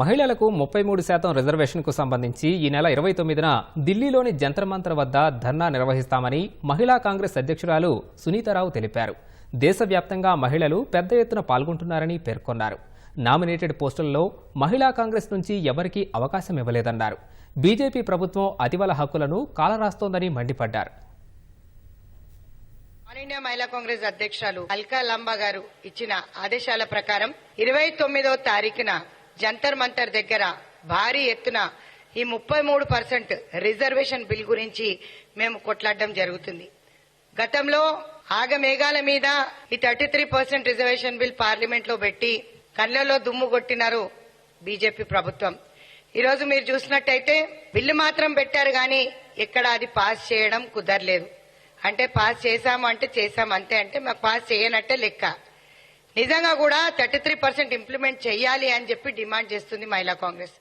మహిళలకు ముప్పై మూడు శాతం రిజర్వేషన్కు సంబంధించి ఈ నెల ఇరవై తొమ్మిదిన ఢిల్లీలోని జంతర్మంతర్ వద్ద ధర్నా నిర్వహిస్తామని మహిళా కాంగ్రెస్ అధ్యక్షురాలు సునీతారావు తెలిపారు. దేశవ్యాప్తంగా మహిళలు పెద్ద ఎత్తున పాల్గొంటున్నారని పేర్కొన్నారు. నామినేటెడ్ పోస్టుల్లో మహిళా కాంగ్రెస్ నుంచి ఎవరికీ అవకాశం ఇవ్వలేదన్నారు. బీజేపీ ప్రభుత్వం అతివల హక్కులను కాలరాస్తోందని మండిపడ్డారు. ఆల్ ఇండియా మహిళా కాంగ్రెస్ అధ్యక్షురాలు అల్కా లంబా గారు ఇచ్చిన ఆదేశాల ప్రకారం ఇరవై తొమ్మిదో తారీఖున జంతర్ మంతర్ దగ్గర భారీ ఎత్తున ఈ ముప్పై మూడు పర్సెంట్ రిజర్వేషన్ బిల్ గురించి మేము కొట్లాడడం జరుగుతుంది. గతంలో ఆగమేఘాల మీద ఈ thirty three percent reservation bill పార్లమెంట్లో పెట్టి కళ్ళలో దుమ్ము కొట్టినారు బీజేపీ ప్రభుత్వం. ఈ రోజు మీరు చూసినట్టయితే బిల్లు మాత్రం పెట్టారు కానీ ఎక్కడ అది పాస్ చేయడం కుదరలేదు. అంటే పాస్ చేశాము అంటే చేశాం అంతే అంటే మాకు పాస్ చేయనట్టే లెక్క. నిజంగా కూడా థర్టీ త్రీ పర్సెంట్ ఇంప్లిమెంట్ చేయాలి అని చెప్పి డిమాండ్ చేస్తుంది మహిళా కాంగ్రెస్.